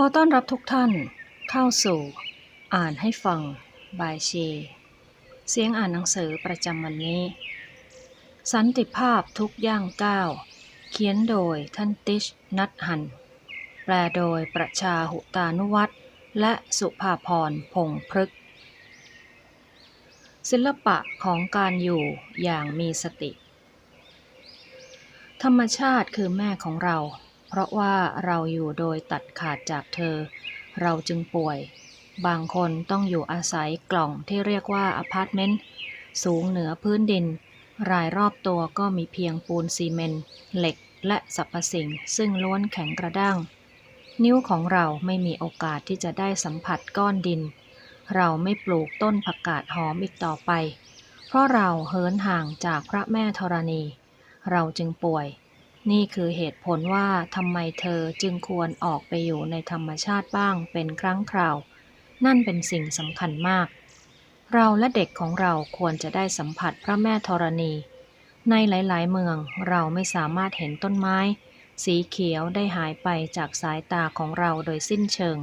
ขอต้อนรับทุกท่านเข้าสู่ อ่านให้ฟัง บายเช เสียงอ่านหนังสือประจำวันนี้ สันติภาพทุกย่างก้าว เขียนโดยท่านติชนัทหัน แปลโดยประชาหุตานุวัตรและสุภาพรพงษ์พฤกศิลปะของการอยู่อย่างมีสติ ธรรมชาติคือแม่ของเรา เพราะว่าเราอยู่โดยตัดขาดจากเธอ เราจึงป่วย บางคนต้องอยู่อาศัยกล่องที่เรียกว่าอพาร์ตเมนต์สูงเหนือพื้นดิน รายรอบตัวก็มีเพียงปูนซีเมนต์เหล็กและสรรพสิ่งซึ่งล้วนแข็งกระด้าง นิ้วของเราไม่มีโอกาสที่จะได้สัมผัสก้อนดิน เราไม่ปลูกต้นผักกาดหอมอีกต่อไป เพราะเราเหินห่างจากพระแม่ธรณี เราจึงป่วย นี่คือเหตุผลว่าทำไมเธอจึงควรออกไปอยู่ในธรรมชาติบ้างเป็นครั้งคราว นั่นเป็นสิ่งสำคัญมาก เราและเด็กของเราควรจะได้สัมผัสพระแม่ธรณี ในหลาย ๆ เมืองเราไม่สามารถเห็นต้นไม้ สีเขียวได้หายไปจากสายตาของเราโดยสิ้นเชิง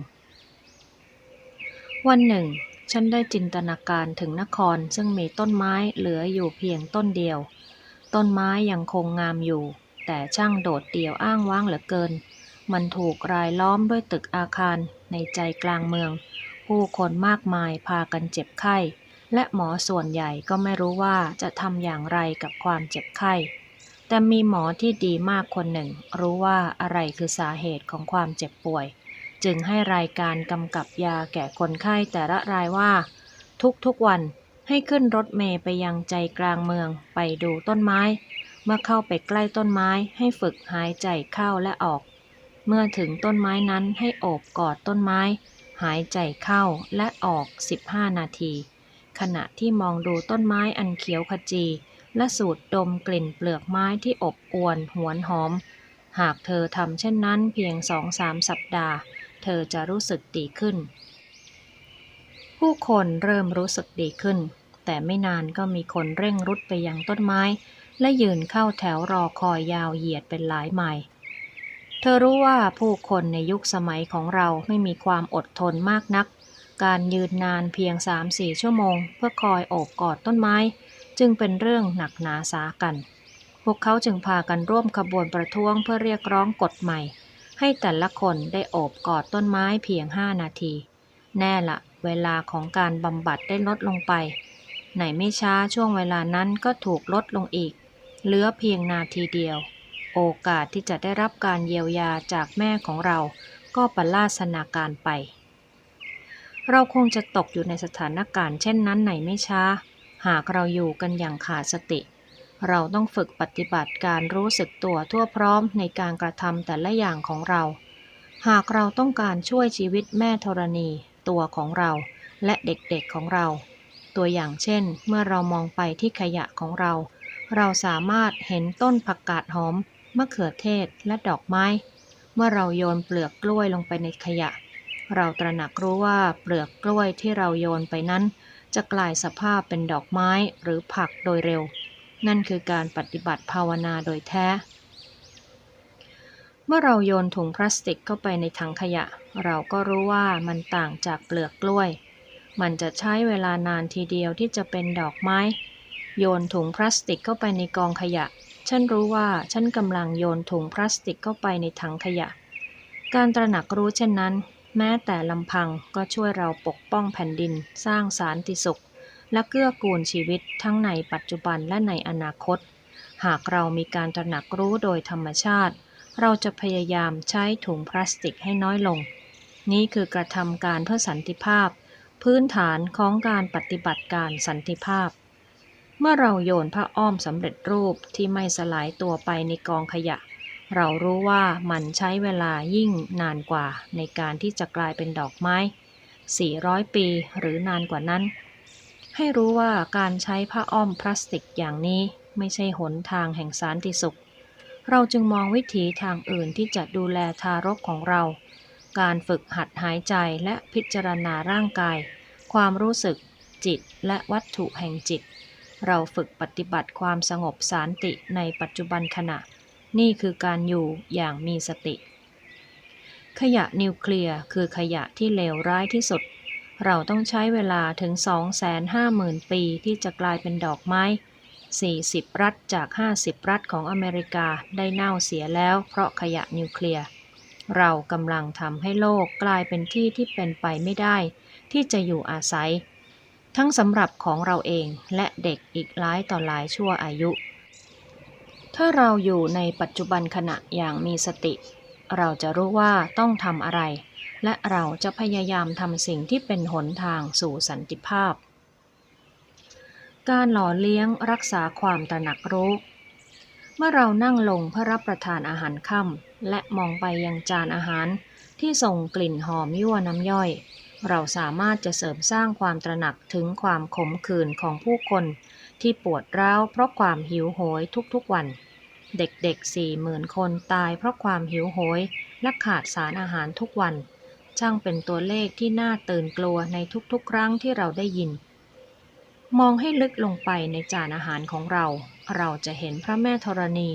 วันหนึ่ง ฉันได้จินตนาการถึงนครซึ่งมีต้นไม้เหลืออยู่เพียงต้นเดียว ต้นไม้ยังคงงามอยู่ แต่ช่างโดดเดี่ยวอ้างว้างเหลือเกิน มันถูกรายล้อมด้วยตึกอาคารในใจกลางเมือง ผู้คนมากมายพากันเจ็บไข้ และหมอส่วนใหญ่ก็ไม่รู้ว่าจะทำอย่างไรกับความเจ็บไข้ แต่มีหมอที่ดีมากคนหนึ่ง รู้ว่าอะไรคือสาเหตุของความเจ็บป่วย จึงให้รายการกำกับยาแก่คนไข้แต่ละรายว่า ทุกๆวันให้ขึ้นรถเมล์ไปยังใจกลางเมืองไปดูต้นไม้ เมื่อเข้าไปใกล้ต้นไม้ให้ฝึกหายใจเข้าและออก เมื่อถึงต้นไม้นั้นให้โอบกอดต้นไม้ หายใจเข้าและออก 15 นาที ขณะที่มองดูต้นไม้อันเขียวขจี และสูดดมกลิ่นเปลือกไม้ที่อบอวนหวนหอม หากเธอทำเช่นนั้นเพียงสองสามสัปดาห์ เธอจะรู้สึกดีขึ้น ผู้คนเริ่มรู้สึกดีขึ้น แต่ไม่นานก็มีคนเร่งรุดไปยังต้นไม้ และยืนเข้าแถวรอคอยยาวเหยียดเป็นหลายไมล์เธอรู้ว่าผู้คนในยุคสมัยของเราไม่มีความอดทนมากนัก การยืนนานเพียง 3-4 ชั่วโมง เพื่อคอยโอบกอดต้นไม้ จึงเป็นเรื่องหนักหนาสากัน พวกเขาจึงพากันร่วมขบวนประท้วงเพื่อเรียกร้องกฎใหม่ ให้แต่ละคนได้โอบกอดต้นไม้เพียง 5 นาที แน่ละเวลาของการบำบัดได้ลดลงไป ไหนไม่ช้าช่วงเวลานั้นก็ถูกลดลงอีก เหลือเพียงนาทีเดียว โอกาสที่จะได้รับการเยียวยาจากแม่ของเราก็ประลาสนาการไป เราคงจะตกอยู่ในสถานการณ์เช่นนั้นไหนไม่ช้า หากเราอยู่กันอย่างขาดสติ เราต้องฝึกปฏิบัติการรู้สึกตัวทั่วพร้อมในการกระทำแต่ละอย่างของเรา หากเราต้องการช่วยชีวิตแม่ธรณี ตัวของเราและเด็กๆของเรา ตัวอย่างเช่น เมื่อเรามองไปที่ขยะของเรา เราสามารถเห็นต้นผักกาดหอม มะเขือเทศ และดอกไม้ เมื่อเราโยนเปลือกกล้วยลงไปในขยะ เราตระหนักรู้ว่าเปลือกกล้วยที่เราโยนไปนั้น จะกลายสภาพเป็นดอกไม้หรือผักโดยเร็ว นั่นคือการปฏิบัติภาวนาโดยแท้ เมื่อเราโยนถุงพลาสติกเข้าไปในถังขยะ เราก็รู้ว่ามันต่างจากเปลือกกล้วย มันจะใช้เวลานานทีเดียวที่จะเป็นดอกไม้ โยนถุงพลาสติกเข้าไปในกองขยะ ฉันรู้ว่าฉันกำลังโยนถุงพลาสติกเข้าไปในถังขยะ การตระหนักรู้เช่นนั้น แม้แต่ลำพังก็ช่วยเราปกป้องแผ่นดิน สร้างสารติสุข และเกื้อกูลชีวิตทั้งในปัจจุบันและในอนาคต หากเรามีการตระหนักรู้โดยธรรมชาติ เราจะพยายามใช้ถุงพลาสติกให้น้อยลง นี่คือกระทำการเพื่อสันติภาพ พื้นฐานของการปฏิบัติการสันติภาพ เมื่อเราโยนผ้าอ้อมสำเร็จรูปที่ไม่สลายตัวไปในกองขยะ เรารู้ว่ามันใช้เวลายิ่งนานกว่าในการที่จะกลายเป็นดอกไม้ 400 ปีหรือนานกว่านั้น ให้รู้ว่าการใช้ผ้าอ้อมพลาสติกอย่างนี้ไม่ใช่หนทางแห่งสารติสุข เราจึงมองวิถีทางอื่นที่จะดูแลทารกของเรา การฝึกหัดหายใจและพิจารณาร่างกาย ความรู้สึกจิตและวัตถุแห่งจิต เราฝึกปฏิบัติความสงบสานติในปัจจุบันขณะ นี่คือการอยู่อย่างมีสติ ขยะนิวเคลียร์คือขยะที่เลวร้ายที่สุด เราต้องใช้เวลาถึง 250,000 ปีที่จะกลายเป็นดอกไม้ 40 รัฐจาก 50 รัฐของอเมริกาได้เน่าเสียแล้วเพราะขยะนิวเคลียร์ เรากำลังทำให้โลกกลายเป็นที่ที่เป็นไปไม่ได้ ที่จะอยู่อาศัย ทั้งสำหรับของเราเองและเด็กอีกหลายต่อหลายชั่วอายุ ถ้าเราอยู่ในปัจจุบันขณะอย่างมีสติ เราจะรู้ว่าต้องทำอะไร และเราจะพยายามทำสิ่งที่เป็นหนทางสู่สันติภาพ การหล่อเลี้ยงรักษาความตระหนักรู้ เมื่อเรานั่งลงเพื่อรับประทานอาหารค่ำและมองไปยังจานอาหารที่ส่งกลิ่นหอมยั่วน้ำย่อย เราสามารถจะเสริมสร้างความตระหนักถึงความขมขื่นของผู้คนที่ปวดร้าวเพราะความหิวโหยทุกๆวัน เด็กๆสี่หมื่นคนตายเพราะความหิวโหยและขาดสารอาหารทุกวัน ช่างเป็นตัวเลขที่น่าตื่นกลัวในทุกๆ ครั้งที่เราได้ยิน มองให้ลึกลงไปในจานอาหารของเรา เราจะเห็นพระแม่ธรณี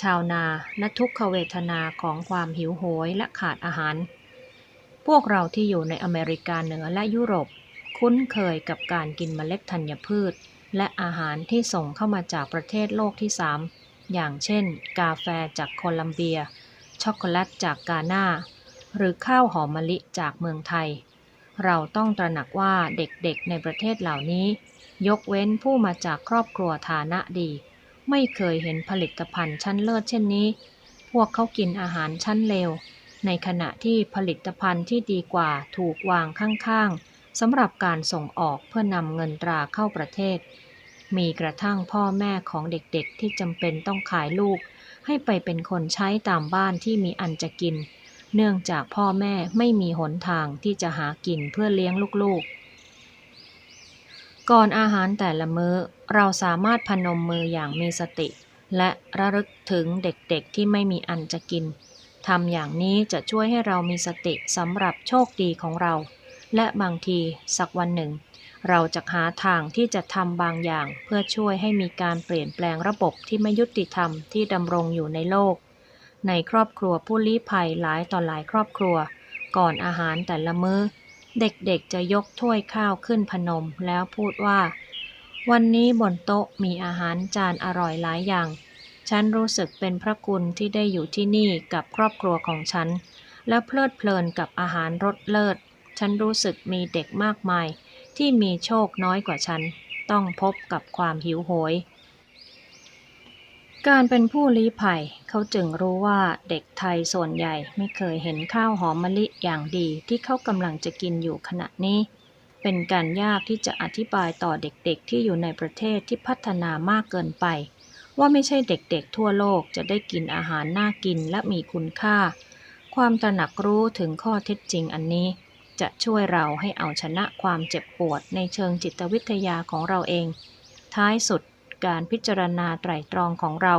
ชาวนาและทุกขเวทนาของความหิวโหยและขาดอาหาร พวกเราที่อยู่ในอเมริกาเหนือและยุโรป คุ้นเคยกับการกินเมล็ดธัญพืช และอาหารที่ส่งเข้ามาจากประเทศโลกที่สามอย่างเช่น กาแฟจากโคลัมเบีย ช็อกโกแลตจากกาหน้า หรือข้าวหอมมะลิจากเมืองไทย เราต้องตระหนักว่าเด็กๆในประเทศเหล่านี้ ยกเว้นผู้มาจากครอบครัวฐานะดี ไม่เคยเห็นผลิตภัณฑ์ชั้นเลิศเช่นนี้ พวกเขากินอาหารชั้นเลว ในขณะที่ผลิตภัณฑ์ที่ดีกว่าถูกวางข้างๆสำหรับการส่งออกเพื่อนำเงินตราเข้าประเทศ มีกระทั่งพ่อแม่ของเด็กๆ ที่จำเป็นต้องขายลูก ให้ไปเป็นคนใช้ตามบ้านที่มีอันจะกิน เนื่องจากพ่อแม่ไม่มีหนทางที่จะหากินเพื่อเลี้ยงลูกๆ ก่อนอาหารแต่ละมื้อเราสามารถพนมมืออย่างมีสติ และระลึกถึงเด็กๆที่ไม่มีอันจะกิน ทำอย่างนี้จะช่วยให้เรามีสติสำหรับโชคดีของเรา และบางทีสักวันหนึ่ง เราจะหาทางที่จะทำบางอย่าง เพื่อช่วยให้มีการเปลี่ยนแปลงระบบที่ไม่ยุติธรรมที่ดำรงอยู่ในโลก ในครอบครัวผู้ลี้ภัยหลายต่อหลายครอบครัว ก่อนอาหารแต่ละมื้อ เด็กๆจะยกถ้วยข้าวขึ้นพนมแล้วพูดว่า วันนี้บนโต๊ะมีอาหารจานอร่อยหลายอย่าง ฉันรู้สึกเป็นพระคุณที่ได้อยู่ที่นี่กับครอบครัวของฉัน และเพลิดเพลินกับอาหารรสเลิศ ฉันรู้สึกมีเด็กมากมาย ที่มีโชคน้อยกว่าฉัน ต้องพบกับความหิวโหย การเป็นผู้ลี้ภัย เขาจึงรู้ว่าเด็กไทยส่วนใหญ่ไม่เคยเห็นข้าวหอมมะลิอย่างดีที่เขากำลังจะกินอยู่ขณะนี้ เป็นการยากที่จะอธิบายต่อเด็กๆ ที่อยู่ในประเทศที่พัฒนามากเกินไป ว่าไม่ใช่เด็กๆทั่วโลกจะได้กินอาหารน่ากินและมีคุณค่า ความตระหนักรู้ถึงข้อเท็จจริงอันนี้ จะช่วยเราให้เอาชนะความเจ็บปวดในเชิงจิตวิทยาของเราเอง ท้ายสุดการพิจารณาไตรตรองของเรา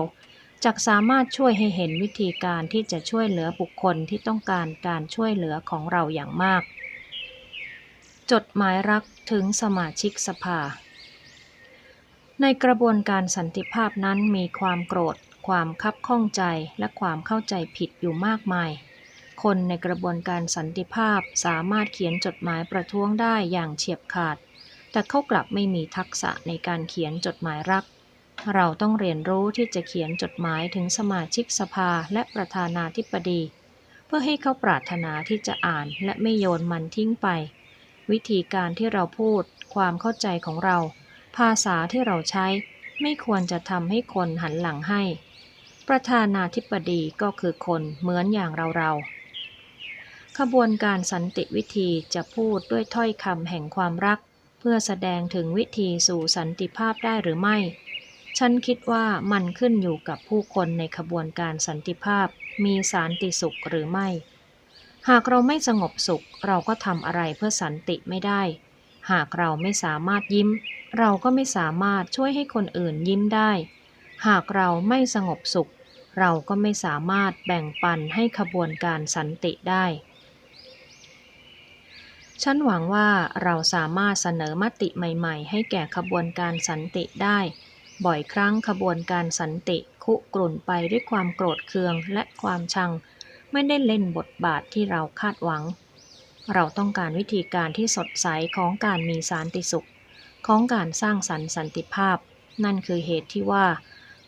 จะสามารถช่วยให้เห็นวิธีการที่จะช่วยเหลือบุคคลที่ต้องการการช่วยเหลือของเราอย่างมาก จดหมายรักถึงสมาชิกสภา ในกระบวนการสันติภาพนั้นมีความโกรธ ความคับข้องใจและความเข้าใจผิดอยู่มากมาย คนในกระบวนการสันติภาพสามารถเขียนจดหมายประท้วงได้อย่างเฉียบขาด แต่เขากลับไม่มีทักษะในการเขียนจดหมายรัก เราต้องเรียนรู้ที่จะเขียนจดหมายถึงสมาชิกสภาและประธานาธิบดี เพื่อให้เขาปรารถนาที่จะอ่านและไม่โยนมันทิ้งไป วิธีการที่เราพูด ความเข้าใจของเรา ภาษาที่เราใช้ไม่ควรจะทำให้คนหันหลังให้ ประธานาธิบดีก็คือคนเหมือนอย่างเราเราๆขบวนการสันติวิธีจะพูดด้วยถ้อยคำแห่งความรัก เพื่อแสดงถึงวิธีสู่สันติภาพได้หรือไม่ ฉันคิดว่ามันขึ้นอยู่กับผู้คนในขบวนการสันติภาพมีสันติสุขหรือไม่ หากเราไม่สงบสุขเราก็ทำอะไรเพื่อสันติไม่ได้ หากเราไม่สามารถยิ้ม เราก็ไม่สามารถช่วยให้คนอื่นยิ้มได้ หากเราไม่สงบสุข เราก็ไม่สามารถแบ่งปันให้ขบวนการสันติได้ ฉันหวังว่าเราสามารถเสนอมติใหม่ๆ ให้แก่ขบวนการสันติได้ บ่อยครั้งขบวนการสันติคุกรุ่นไปด้วยความโกรธเคืองและความชัง ไม่ได้เล่นบทบาทที่เราคาดหวัง เราต้องการวิธีการที่สดใสของการมีสารติสุข ของการสร้างสรรค์สันติภาพ นั่นคือเหตุที่ว่า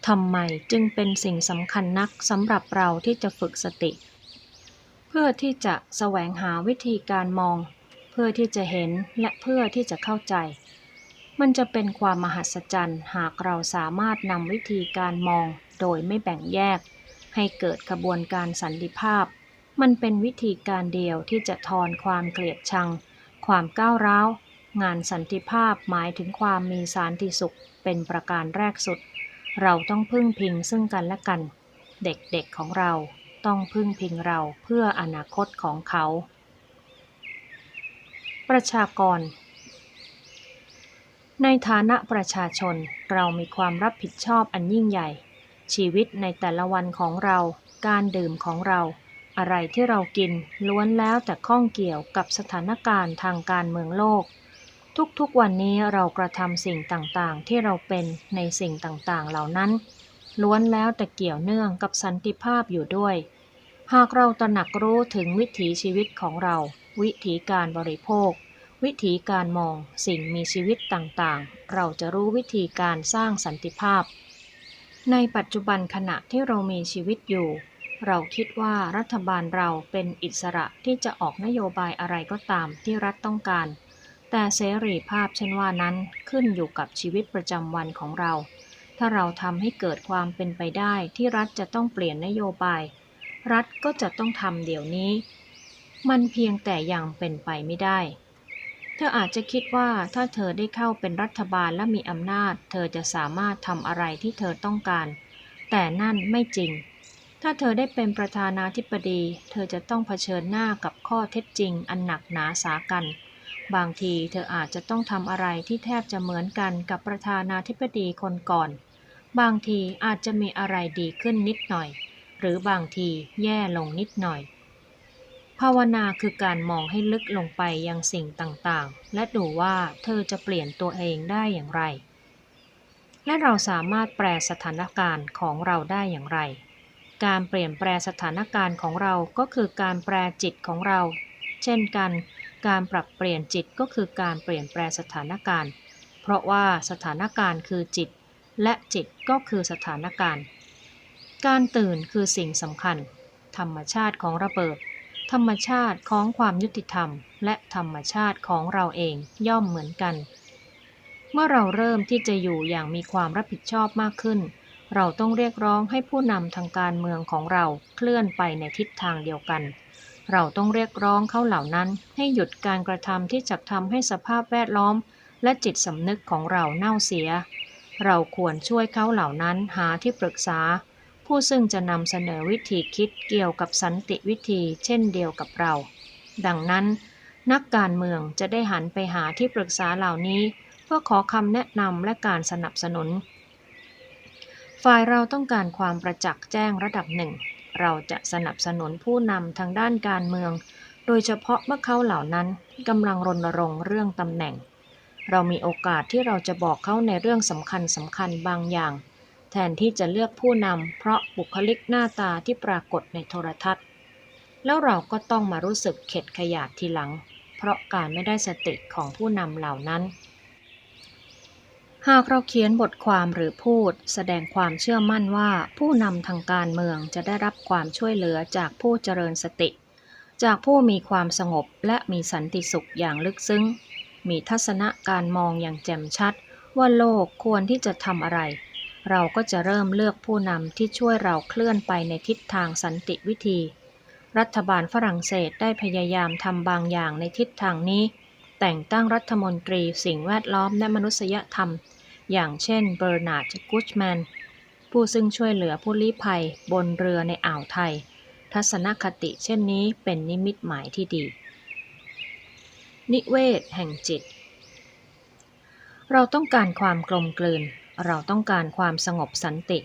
ทำไมจึงเป็นสิ่งสำคัญนักสำหรับเราที่จะฝึกสติ เพื่อที่จะแสวงหาวิธีการมอง เพื่อที่จะเห็นและเพื่อที่จะเข้าใจ มันจะเป็นความมหัศจรรย์หากเราสามารถนำวิธีการมองโดยไม่แบ่งแยก ให้เกิดกระบวนการสันติภาพ มันเป็นวิธีการเดียวที่จะทอนความเกลียดชัง ความก้าวร้าว งานสันติภาพหมายถึงความมีสารติสุขเป็นประการแรกสุด เราต้องพึ่งพิงซึ่งกันและกัน เด็กๆของเราต้องพึ่งพิงเราเพื่ออนาคตของเขา ประชากร ในฐานะประชาชนเรามีความรับผิดชอบอันยิ่งใหญ่ ชีวิตในแต่ละวันของเรา การดื่มของเรา อะไรที่เรากินล้วนแล้วแต่ข้องเกี่ยวกับสถานการณ์ทางการเมืองโลก ทุกๆวันนี้เรากระทำสิ่งต่างๆ ที่เราเป็นในสิ่งต่างๆ เหล่านั้น ล้วนแล้วแต่เกี่ยวเนื่องกับสันติภาพอยู่ด้วย หากเราตระหนักรู้ถึงวิถีชีวิตของเรา วิถีการบริโภค วิธีการมองสิ่งมีชีวิตต่างๆ เราจะรู้วิธีการสร้างสันติภาพ ในปัจจุบันขณะที่เรามีชีวิตอยู่ เราคิดว่ารัฐบาลเราเป็นอิสระที่จะออกนโยบายอะไรก็ตามที่รัฐต้องการ แต่เสรีภาพเช่นว่านั้นขึ้นอยู่กับชีวิตประจำวันของเรา ถ้าเราทำให้เกิดความเป็นไปได้ที่รัฐจะต้องเปลี่ยนนโยบาย รัฐก็จะต้องทำเดี๋ยวนี้ มันเพียงแต่ยังเป็นไปไม่ได้ เธออาจจะคิดว่าถ้าเธอได้เข้าเป็นรัฐบาลและมีอำนาจ เธอจะสามารถทำอะไรที่เธอต้องการ แต่นั่นไม่จริง ถ้าเธอได้เป็นประธานาธิบดี เธอจะต้องเผชิญหน้ากับข้อเท็จจริงอันหนักหนาสากัน บางทีเธออาจจะต้องทำอะไรที่แทบจะเหมือนกันกับประธานาธิบดีคนก่อน บางทีอาจจะมีอะไรดีขึ้นนิดหน่อย หรือบางทีแย่ลงนิดหน่อย ภาวนาคือการมองให้ลึกลงไปยังสิ่งต่างๆ และดูว่าเธอจะเปลี่ยนตัวเองได้อย่างไร และเราสามารถแปลสถานการณ์ของเราได้อย่างไร การเปลี่ยนแปลสถานการณ์ของเราก็คือการแปลจิตของเรา เช่นกัน การปรับเปลี่ยนจิตก็คือการเปลี่ยนแปลสถานการณ์ เพราะว่าสถานการณ์คือจิต และจิตก็คือสถานการณ์ การตื่นคือสิ่งสำคัญ ธรรมชาติของระเบิด ธรรมชาติของความยุติธรรม และธรรมชาติของเราเองย่อมเหมือนกัน เมื่อเราเริ่มที่จะอยู่อย่างมีความรับผิดชอบมากขึ้น เราต้องเรียกร้องให้ผู้นำทางการเมืองของเราเคลื่อนไปในทิศทางเดียวกัน เราต้องเรียกร้องเขาเหล่านั้น ให้หยุดการกระทำที่จะทำให้สภาพแวดล้อม และจิตสำนึกของเราเน่าเสีย เราควรช่วยเขาเหล่านั้นหาที่ปรึกษา ผู้ซึ่งจะนำเสนอวิธีคิดเกี่ยวกับสันติวิธีเช่นเดียวกับเรา ดังนั้น นักการเมืองจะได้หันไปหาที่ปรึกษาเหล่านี้ เพื่อขอคำแนะนำและการสนับสนุน ฝ่ายเราต้องการความประจักษ์แจ้งระดับหนึ่ง เราจะสนับสนุนผู้นำทางด้านการเมือง โดยเฉพาะเมื่อเขาเหล่านั้นกำลังรณรงค์เรื่องตำแหน่ง เรามีโอกาสที่เราจะบอกเขาในเรื่องสำคัญสำคัญบางอย่าง แทนที่จะเลือกผู้นำเพราะบุคลิกหน้าตาที่ปรากฏในโทรทัศน์ แล้วเราก็ต้องมารู้สึกเข็ดขยาดทีหลัง เพราะการไม่ได้สติของผู้นำเหล่านั้น หากเราเขียนบทความหรือพูด แสดงความเชื่อมั่นว่า ผู้นำทางการเมืองจะได้รับความช่วยเหลือจากผู้เจริญสติ จากผู้มีความสงบและมีสันติสุขอย่างลึกซึ้ง มีทัศนะการมองอย่างแจ่มชัด ว่าโลกควรที่จะทำอะไร เราก็จะเริ่มเลือกผู้นำที่ช่วยเราเคลื่อนไปในทิศทางสันติวิธี รัฐบาลฝรั่งเศสได้พยายามทำบางอย่างในทิศทางนี้ แต่งตั้งรัฐมนตรีสิ่งแวดล้อมและมนุษยธรรม อย่างเช่นเบอร์นาร์ดกูชแมนผู้ซึ่งช่วยเหลือผู้ลี้ภัยบนเรือในอ่าวไทย ทัศนคติเช่นนี้เป็นนิมิตหมายที่ดี นิเวศแห่งจิต เราต้องการความกลมกลืน เราต้องการความสงบสันติ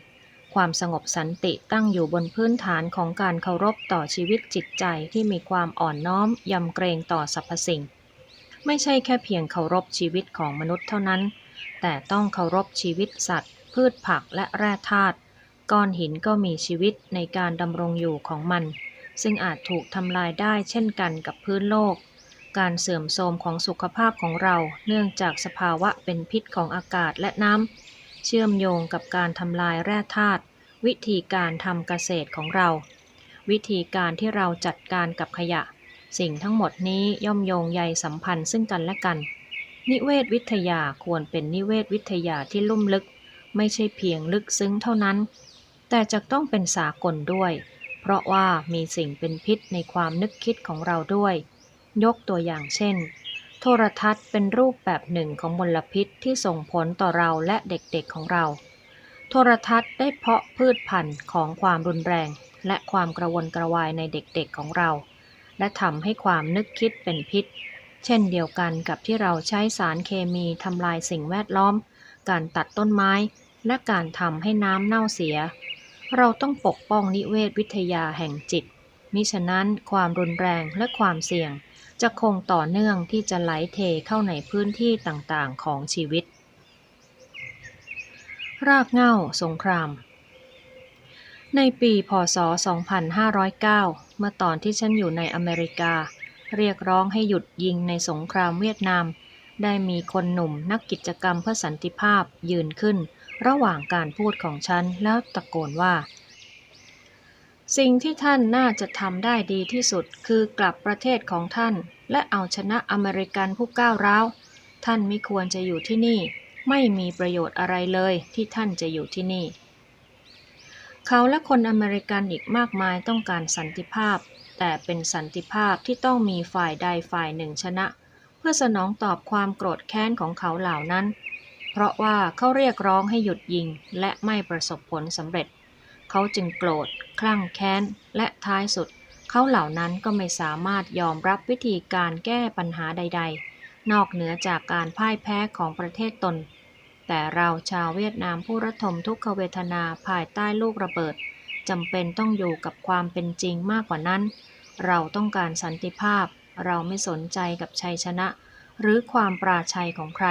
ความสงบสันติตั้งอยู่บนพื้นฐานของการเคารพต่อชีวิตจิตใจที่มีความอ่อนน้อมยำเกรงต่อสรรพสิ่ง ไม่ใช่แค่เพียงเคารพชีวิตของมนุษย์เท่านั้น แต่ต้องเคารพชีวิตสัตว์ พืชผักและแร่ธาตุก้อนหินก็มีชีวิตในการดำรงอยู่ของมัน ซึ่งอาจถูกทำลายได้เช่นกันกับพื้นโลก การเสื่อมโทรมของสุขภาพของเราเนื่องจากสภาวะเป็นพิษของอากาศและน้ำเชื่อมโยงกับการทำลายแร่ธาตุวิธีการทำเกษตรของเรา วิธีการที่เราจัดการกับขยะ สิ่งทั้งหมดนี้ย่อมโยงใยสัมพันธ์ซึ่งกันและกัน นิเวศวิทยาควรเป็นนิเวศวิทยาที่ลุ่มลึก ไม่ใช่เพียงลึกซึ้งเท่านั้น แต่จะต้องเป็นสากลด้วย เพราะว่ามีสิ่งเป็นพิษในความนึกคิดของเราด้วย ยกตัวอย่างเช่น โทรทัศน์เป็นรูปแบบหนึ่งของมลพิษที่ส่งผลต่อเราและเด็กๆของเรา โทรทัศน์ได้เพาะพืชพันธุ์ของความรุนแรง และความกระวนกระวายในเด็กๆของเรา และทำให้ความนึกคิดเป็นพิษ เช่นเดียวกันกับที่เราใช้สารเคมีทำลายสิ่งแวดล้อม การตัดต้นไม้ และการทำให้น้ำเน่าเสีย เราต้องปกป้องนิเวศวิทยาแห่งจิต มิฉะนั้นความรุนแรงและความเสี่ยง จะคงต่อเนื่องที่จะไหลเทเข้าในพื้นที่ต่างๆ ของชีวิต รากเหง้าสงครามในปี พศ 2509 มื่อตอนที่ฉันอยู่ในอเมริกา เรียกร้องให้หยุดยิงในสงครามเวียดนาม ได้มีคนหนุ่มนักกิจกรรมเพื่อสันติภาพยืนขึ้น ระหว่างการพูดของฉันแล้วตะโกนว่า สิ่งที่ท่านน่าจะทำได้ดีที่สุดคือกลับประเทศของท่าน และเอาชนะอเมริกันผู้ก้าวร้าวท่านไม่ควรจะอยู่ที่นี่ ไม่มีประโยชน์อะไรเลยที่ท่านจะอยู่ที่นี่ เขาและคนอเมริกันอีกมากมายต้องการสันติภาพ แต่เป็นสันติภาพที่ต้องมีฝ่ายใดฝ่ายหนึ่งชนะ เพื่อสนองตอบความโกรธแค้นของเขาเหล่านั้น เพราะว่าเขาเรียกร้องให้หยุดยิงและไม่ประสบผลสำเร็จ เขาจึงโกรธ คลั่งแค้น และท้ายสุด เขาเหล่านั้นก็ไม่สามารถยอมรับวิธีการแก้ปัญหาใด ๆ นอกเหนือจากการพ่ายแพ้ของประเทศตน แต่เราชาวเวียดนามผู้ระทมทุกขเวทนาภายใต้ลูกระเบิดจำเป็นต้องอยู่กับความเป็นจริงมากกว่านั้น เราต้องการสันติภาพ เราไม่สนใจกับชัยชนะ หรือความปราชัยของใคร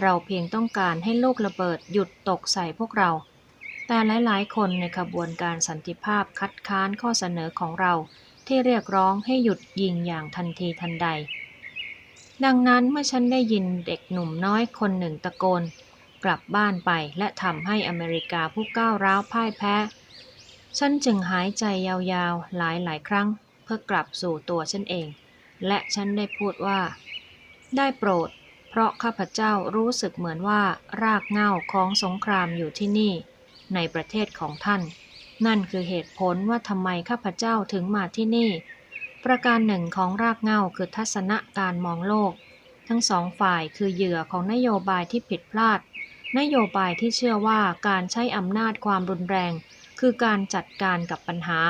เราเพียงต้องการให้ลูกระเบิดหยุดตกใส่พวกเรา แต่หลาย ๆ คนในขบวนการสันติภาพคัดค้านข้อเสนอของเราที่เรียกร้องให้หยุดยิงอย่างทันทีทันใด ดังนั้นเมื่อฉันได้ยินเด็กหนุ่มน้อยคนหนึ่งตะโกน กลับบ้านไปและทำให้อเมริกาผู้ก้าวร้าวพ่ายแพ้ ฉันจึงหายใจยาวๆหลายๆครั้ง เพื่อกลับสู่ตัวฉันเอง และฉันได้พูดว่า ได้โปรด เพราะข้าพเจ้ารู้สึกเหมือนว่ารากเหง้าของสงครามอยู่ที่นี่ ในประเทศของท่าน นั่นคือเหตุผลว่าทำไมข้าพเจ้าถึงมาที่นี่ ประการหนึ่งของรากเหง้าคือทัศนะการมองโลก ทั้งสองฝ่ายคือเหยื่อของนโยบายที่ผิดพลาด นโยบายที่เชื่อว่าการใช้อำนาจความรุนแรง คือการจัดการกับปัญหา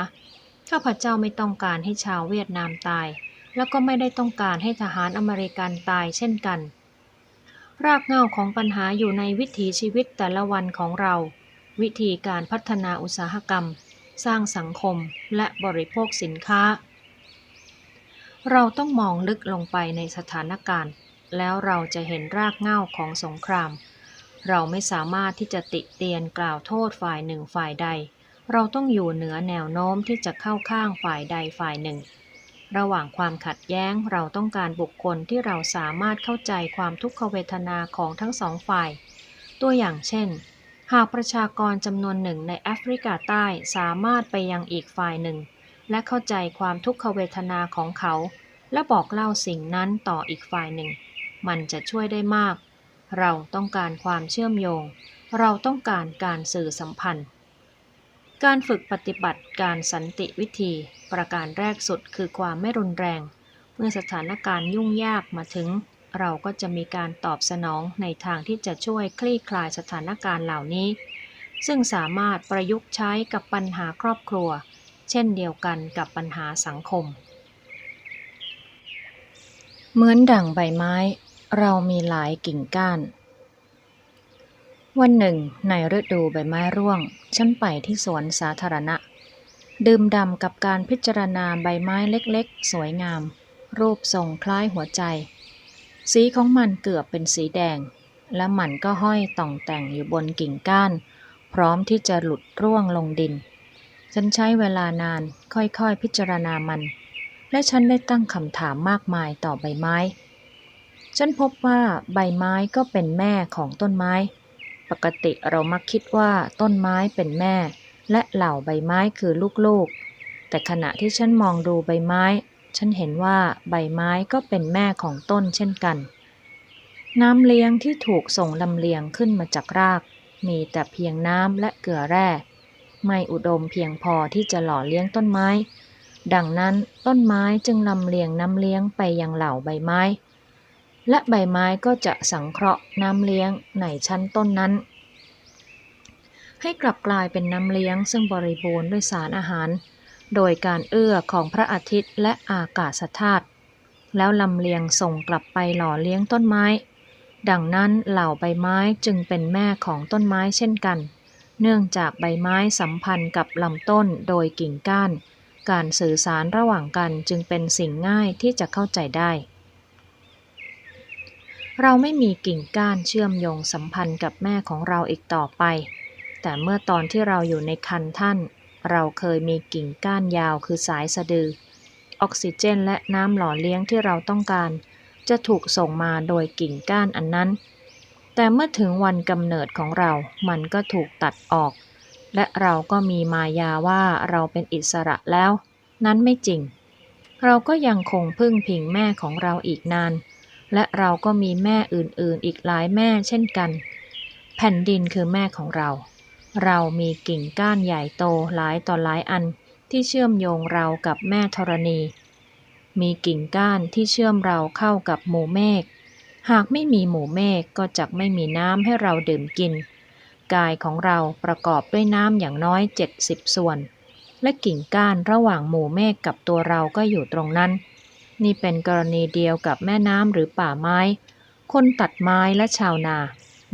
ข้าพเจ้าไม่ต้องการให้ชาวเวียดนามตาย แล้วก็ไม่ได้ต้องการให้ทหารอเมริกันตายเช่นกัน รากเหง้าของปัญหาอยู่ในวิถีชีวิตแต่ละวันของเรา วิธีการพัฒนาอุตสาหกรรม สร้างสังคมและบริโภคสินค้า เราต้องมองลึกลงไปในสถานการณ์ แล้วเราจะเห็นรากเหง้าของสงคราม เราไม่สามารถที่จะติเตียนกล่าวโทษฝ่ายหนึ่งฝ่ายใด เราต้องอยู่เหนือแนวโน้มที่จะเข้าข้างฝ่ายใดฝ่ายหนึ่ง ระหว่างความขัดแย้งเราต้องการบุคคลที่เราสามารถเข้าใจความทุกขเวทนาของทั้งสองฝ่าย ตัวอย่างเช่น หากประชากรจำนวนหนึ่งในแอฟริกาใต้สามารถไปยังอีกฝ่ายหนึ่ง และเข้าใจความทุกขเวทนาของเขา และบอกเล่าสิ่งนั้นต่ออีกฝ่ายหนึ่ง มันจะช่วยได้มาก เราต้องการความเชื่อมโยง เราต้องการการสื่อสัมพันธ์ การฝึกปฏิบัติการสันติวิธี ประการแรกสุดคือความไม่รุนแรง เมื่อสถานการณ์ยุ่งยากมาถึง เราก็จะมีการตอบสนองในทางที่จะช่วยคลี่คลายสถานการณ์เหล่านี้ ซึ่งสามารถประยุกต์ใช้กับปัญหาครอบครัว เช่นเดียวกันกับปัญหาสังคม เหมือนดั่งใบไม้ เรามีหลายกิ่งก้าน วันหนึ่ง ในฤดูใบไม้ร่วง ฉันไปที่สวนสาธารณะ ดื่มด่ำกับการพิจารณาใบไม้เล็กๆ สวยงาม รูปทรงคล้ายหัวใจ สีของมันเกือบเป็นสีแดง และมันก็ห้อยต่องแต่งอยู่บนกิ่งก้าน พร้อมที่จะหลุดร่วงลงดิน ฉันใช้เวลานานค่อยๆพิจารณามัน และฉันได้ตั้งคำถามมากมายต่อใบไม้ ฉันพบว่าใบไม้ก็เป็นแม่ของต้นไม้ ปกติเรามักคิดว่าต้นไม้เป็นแม่ และเหล่าใบไม้คือลูกๆ แต่ขณะที่ฉันมองดูใบไม้ ฉันเห็นว่าใบไม้ก็เป็นแม่ของต้นเช่นกัน น้ำเลี้ยงที่ถูกส่งลำเลียงขึ้นมาจากราก มีแต่เพียงน้ำและเกลือแร่ ไม่อุดมเพียงพอที่จะหล่อเลี้ยงต้นไม้ ดังนั้นต้นไม้จึงลำเลียงน้ำเลี้ยงไปยังเหล่าใบไม้ และใบไม้ก็จะสังเคราะห์น้ำเลี้ยงในชั้นต้นนั้น ให้กลับกลายเป็นน้ำเลี้ยงซึ่งบริบูรณ์ด้วยสารอาหาร โดยการเอื้อของพระอาทิตย์และอากาศธาตุแล้วลำเลียงส่งกลับไปหล่อเลี้ยงต้นไม้ ดังนั้นเหล่าใบไม้จึงเป็นแม่ของต้นไม้เช่นกัน เนื่องจากใบไม้สัมพันธ์กับลำต้นโดยกิ่งก้าน การสื่อสารระหว่างกันจึงเป็นสิ่งง่ายที่จะเข้าใจได้ เราไม่มีกิ่งก้านเชื่อมโยงสัมพันธ์กับแม่ของเราอีกต่อไป แต่เมื่อตอนที่เราอยู่ในคันท่าน เราเคยมีกิ่งก้านยาวคือสายสะดือ ออกซิเจนและน้ำหล่อเลี้ยงที่เราต้องการ จะถูกส่งมาโดยกิ่งก้านอันนั้น แต่เมื่อถึงวันกำเนิดของเรา มันก็ถูกตัดออก และเราก็มีมายาว่าเราเป็นอิสระแล้ว นั้นไม่จริง เราก็ยังคงพึ่งพิงแม่ของเราอีกนาน และเราก็มีแม่อื่นๆ อีกหลายแม่เช่นกัน แผ่นดินคือแม่ของเรา เรามีกิ่งก้านใหญ่โตหลายต่อหลายอันที่เชื่อมโยงเรากับแม่ธรณี มีกิ่งก้านที่เชื่อมเราเข้ากับหมู่เมฆ หากไม่มีหมู่เมฆก็จะไม่มีน้ำให้เราดื่มกิน กายของเราประกอบด้วยน้ำอย่างน้อย 70 ส่วน และกิ่งก้านระหว่างหมู่เมฆกับตัวเราก็อยู่ตรงนั้น นี่เป็นกรณีเดียวกับแม่น้ำหรือป่าไม้ คนตัดไม้และชาวนา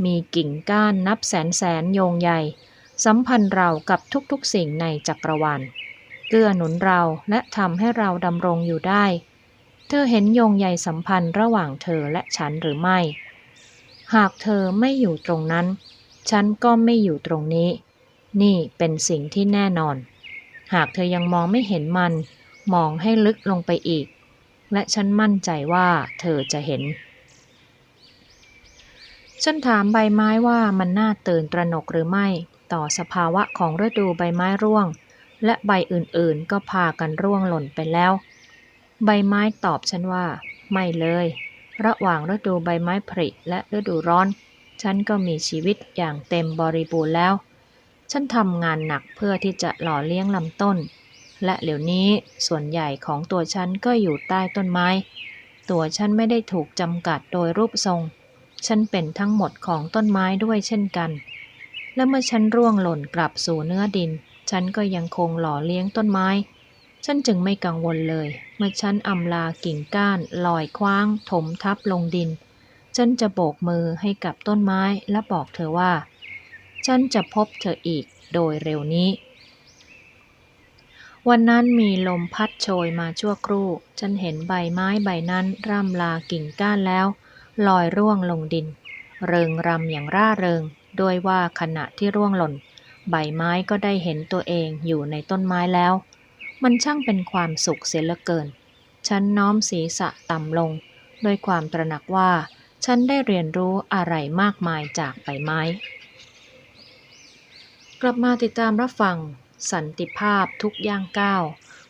มีกิ่งก้านนับแสนแสนโยงใหญ่สัมพันธ์เรากับทุกๆสิ่งในจักรวาลเกื้อหนุนเราและทำให้เราดำรงอยู่ได้ เธอเห็นโยงใยสัมพันธ์ระหว่างเธอและฉันหรือไม่ หากเธอไม่อยู่ตรงนั้น ฉันก็ไม่อยู่ตรงนี้ นี่เป็นสิ่งที่แน่นอน หากเธอยังมองไม่เห็นมัน มองให้ลึกลงไปอีก และฉันมั่นใจว่าเธอจะเห็น ฉันถามใบไม้ว่ามันน่าตื่นตระหนกหรือไม่ ต่อสภาวะของฤดูใบไม้ร่วง และใบอื่นๆ ก็พากันร่วงหล่นไปแล้ว ใบไม้ตอบฉันว่า ไม่เลย ระหว่างฤดูใบไม้ผลิและฤดูร้อน ฉันก็มีชีวิตอย่างเต็มบริบูรณ์แล้ว ฉันทำงานหนักเพื่อที่จะหล่อเลี้ยงลำต้น และเหล่วนี้ส่วนใหญ่ของตัวฉันก็อยู่ใต้ต้นไม้ ตัวฉันไม่ได้ถูกจำกัดโดยรูปทรง ฉันเป็นทั้งหมดของต้นไม้ด้วยเช่นกัน และเมื่อฉันร่วงหล่นกลับสู่เนื้อดิน ฉันก็ยังคงหล่อเลี้ยงต้นไม้ ฉันจึงไม่กังวลเลย เมื่อฉันอำลากิ่งก้านลอยคว้าง ถมทับลงดิน ฉันจะโบกมือให้กับต้นไม้และบอกเธอว่า ฉันจะพบเธออีกโดยเร็วนี้ วันนั้นมีลมพัดโชยมาชั่วครู่ ฉันเห็นใบไม้ใบนั้นร่ำลากิ่งก้านแล้ว ลอยร่วงลงดิน เริงรำอย่างร่าเริงโดยว่าขณะที่ร่วงหล่น ใบไม้ก็ได้เห็นตัวเองอยู่ในต้นไม้แล้ว มันช่างเป็นความสุขเสียเหลือเกิน ฉันน้อมศีรษะต่ำลง ด้วยความตระหนักว่า ฉันได้เรียนรู้อะไรมากมายจากใบไม้ กลับมาติดตามรับฟัง สันติภาพทุกย่างก้าว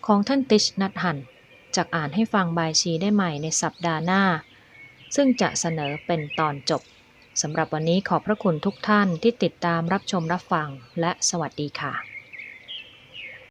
ของท่านติชนัทหันจากอ่านให้ฟังบายชีได้ใหม่ในสัปดาห์หน้า ซึ่งจะเสนอเป็นตอนจบสำหรับวันนี้ขอบพระคุณทุกท่านที่ติดตามรับชมรับฟังและสวัสดีค่ะ